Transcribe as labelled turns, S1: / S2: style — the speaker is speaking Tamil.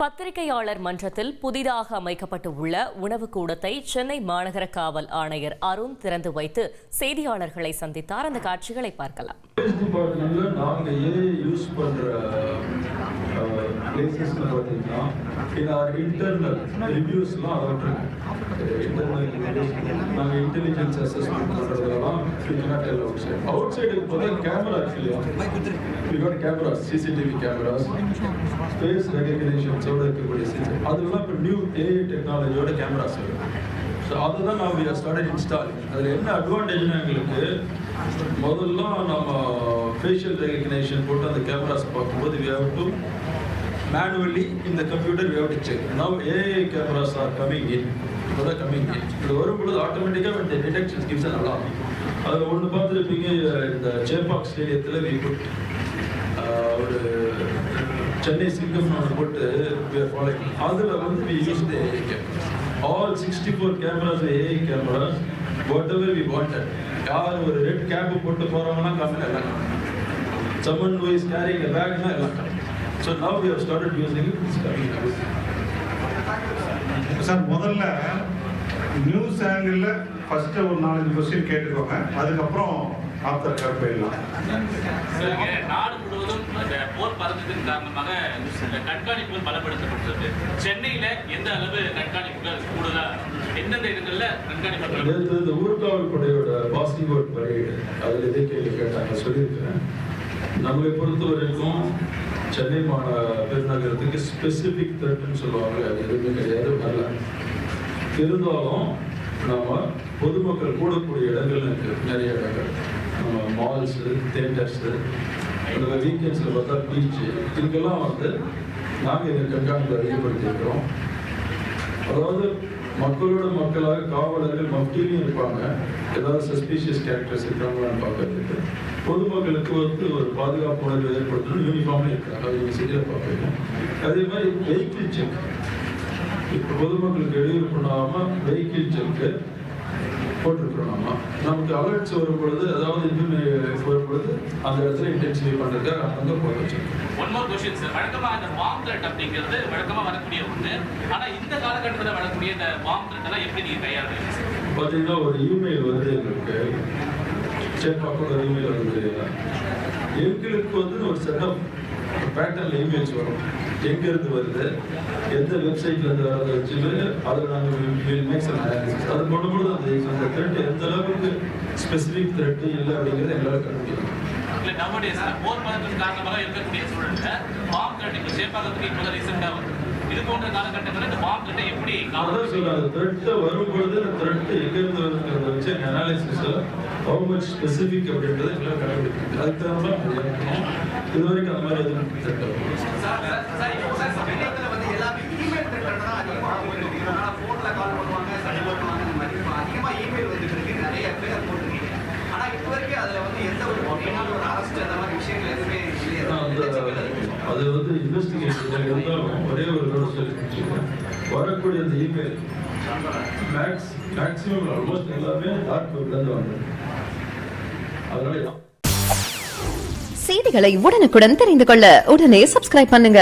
S1: பத்திரிகையாளர் மன்றத்தில் புதிதாக அமைக்கப்பட்டு உள்ள உணவு கூடத்தை சென்னை மாநகர காவல் ஆணையர் அருண் திறந்து வைத்து செய்தியாளர்களை சந்தித்தார். அந்த காட்சிகளை பார்க்கலாம்.
S2: Intelligence assessment outside camera இருக்கு இல்லையா கேமராஸ் சிசிடிவி கேமராஸ் ஃபேஸ் ரெகக்னிஷன்ஸோட இருக்கக்கூடிய சிஸ்டம் அதெல்லாம் இப்போ நியூ ஏஐ டெக்னாலஜியோட கேமராஸ் இருக்கு. ஸோ அதுதான் நான் வி ஸ்டார்டட் இன்ஸ்டாலிங் அதில் என்ன அட்வான்டேஜ்னா எங்களுக்கு முதல்ல நம்ம ஃபேஷியல் ரெகக்னேஷன் போட்டு அந்த கேமராஸ் பார்க்கும்போது வி ஹவ் டு மேனுவலி இந்த computer we have to check now AI cameras are coming in இப்போ தான் கமிங் இன் இது வரும்பொழுது ஆட்டோமேட்டிக்காக இந்த டிடெக்ஷன் கிவ்ஸ் நல்லா அது ஒன்று பார்த்துருப்பீங்க இந்த சேப்பாக் ஸ்டேடியத்தில் வி புட் சென்னை சிங்கம் ஒன்று போட்டு ஃபாலோயிங் அதில் வந்து we use the AI camera all sixty four cameras AI cameras whatever we wanted யார் ஒரு ரெட் கேப் போட்டு போகிறாங்கன்னா கம்மியாக எல்லாம் someone who is carrying a பேக்னா எல்லாம் so now we have started using
S3: sir முதல்ல நியூஸ் ஆங்கிளில் ஃபஸ்ட்டு ஒரு நாலஞ்சு கொஸ்டின் கேட்டுக்கோங்க. அதுக்கப்புறம் ஆப்தர்
S4: இங்க நாடு முழுவதும் போர் பறந்ததின் காரணமாக கண்காணிப்புகள் பலப்படுத்தப்பட்டது சென்னையில எந்த அளவு கண்காணிப்புகள் கூடுதலா? எந்தெந்த இடங்கள்ல கண்காணிப்புகள்?
S2: நேற்று இந்த ஊர்காவல் படையோட பாசிங் அவுட் பரேடு அதில் இதே கேள்வி கேட்டாங்க சொல்லியிருக்கேன் நம்மளை பொறுத்த வரைக்கும் சென்னை மாந பெருநகரத்துக்கு ஸ்பெசிஃபிக் த்ரெட்னு சொல்லுவாங்க அது எதுவுமே கிடையாது வரல. இருந்தாலும் நாம பொதுமக்கள் கூடக்கூடிய இடங்கள் இருக்கு நிறைய இடங்கள். நம்ம மால்ஸு தேட்டர்ஸு அந்த வீக்கெண்ட்ஸில் பார்த்தா பீச்சு இதுக்கெல்லாம் வந்து நாங்கள் இந்த கண்காணிப்பை அதிகப்படுத்தியிருக்கிறோம். அதாவது மக்களோட மக்களாக காவலர்கள் மக்களையும் இருப்பாங்க. ஏதாவது சஸ்பீஷியஸ் கேரக்டர்ஸ் இருக்காங்களான்னு பார்க்கறதுக்கு பொதுமக்களுக்கு வந்து ஒரு பாதுகாப்பு உணர்வு ஏற்படுத்தணும். யூனிஃபார்மே இருக்காங்க அது நீங்கள் சரியாக பார்ப்பீங்க அதே மாதிரி வெஹிக்கிள் செக் இப்போ பொதுமக்களுக்கு இடையூறு பண்ணாமல் வெஹிக்கிள் செக்கு போட்டிருக்கிறோம். நம்ம நமக்கு அலர்ட்ஸ் வரும் பொழுது அதாவது இன்னும் வரும் பொழுது அந்த இடத்துல இன்டென்சிஃபை பண்ணுறதுக்காக அங்கே போட்டு வச்சிருக்கோம்.
S4: ஒன் மோர் கொஸ்டின் சார் வழக்கமா இந்த பாம் த்ரெட் அப்படிங்கிறது வழக்கமா வரக்கூடிய ஒண்ணு. ஆனா இந்த காலகட்டத்தில் வரக்கூடிய இந்த பாம் த்ரெட் எல்லாம் எப்படி நீங்க கையாளுறீங்க? சார்
S2: பார்த்தீங்கன்னா ஒரு இமெயில் வருது எங்களுக்கு. சேப்பாக்கோட ஒரு இமெயில் வருது. எங்களுக்கு வந்து ஒரு செட் ஆஃப் பேட்டர்ல இமெயில்ஸ் வரும். எங்க இருந்து வருது? எந்த வெப்சைட்ல இருந்து வரதை வச்சுட்டு அதில் நாங்கள் மேக் சம் அனாலிசிஸ் அது பண்ணும்போது அந்த அந்த த்ரெட் எந்த அளவுக்கு ஸ்பெசிஃபிக் த்ரெட் இல்லை அப்படிங்கிறது எங்களால் கண்டுபிடிக்கும்
S4: இல்ல நவடேஸ் போர் பறந்ததின் காரணமாக இருக்கக்கூடிய சூழல்ல பாம் த்ரெட் இப்போ சேப்பாக்கத்துக்கு இப்போ ரீசெண்டா வருது. இது போன்ற காலகட்டங்களில் இந்த பாம் த்ரெட்டை எப்படி
S2: அதான் சொல்ல அந்த த்ரெட் வரும்பொழுது அந்த த்ரெட் எங்க இருந்து வருதுங்கிறத வச்சு அனாலிசிஸ்ல ஹவு மச் ஸ்பெசிஃபிக் அப்படின்றத எல்லாம் கண்டுபிடிக்கும் அதுக்கு இருக்கணும் இது வரைக்கும் அந்த மாதிரி எதுவும் த்ரெட்
S5: சார் சார், சார் இப்போ சார் சமீபத்துல வந்து எல்லாமே இமெயில் த்ரெட் தான் அதிகமாக போயிட்டு இருக்கு அதனால ஃபோனில் கால் பண்ணுவாங்க சரி பண்ணுவாங்க இந்த மாதிரி இப்போ அதிகமாக இமெயில் வந்துட்டு இருக்கு நிறைய பேர் போட்டுருக்கீங்க ஆனா இப்போ வரைக்கும் அதுல வந்து எந்த ஒரு முக்கியமான ஒரு அரசு அந்த மாதிரி விஷயங்கள் எதுவுமே இல்லையா
S2: அந்த அது வந்து இன்வெஸ்டிகேஷன் இருந்தாலும் ஒரே ஒரு தடவை சொல்லி வரக்கூடிய அந்த இமெயில் மேக்ஸ் மேக்ஸிமம் ஆல்மோஸ்ட் எல்லாமே டார்க் வெப்லேருந்து வந்தது. அதனால
S6: செய்திகளை உடனுக்குடன் தெரிந்து கொள்ள உடனே சப்ஸ்கிரைப் பண்ணுங்க.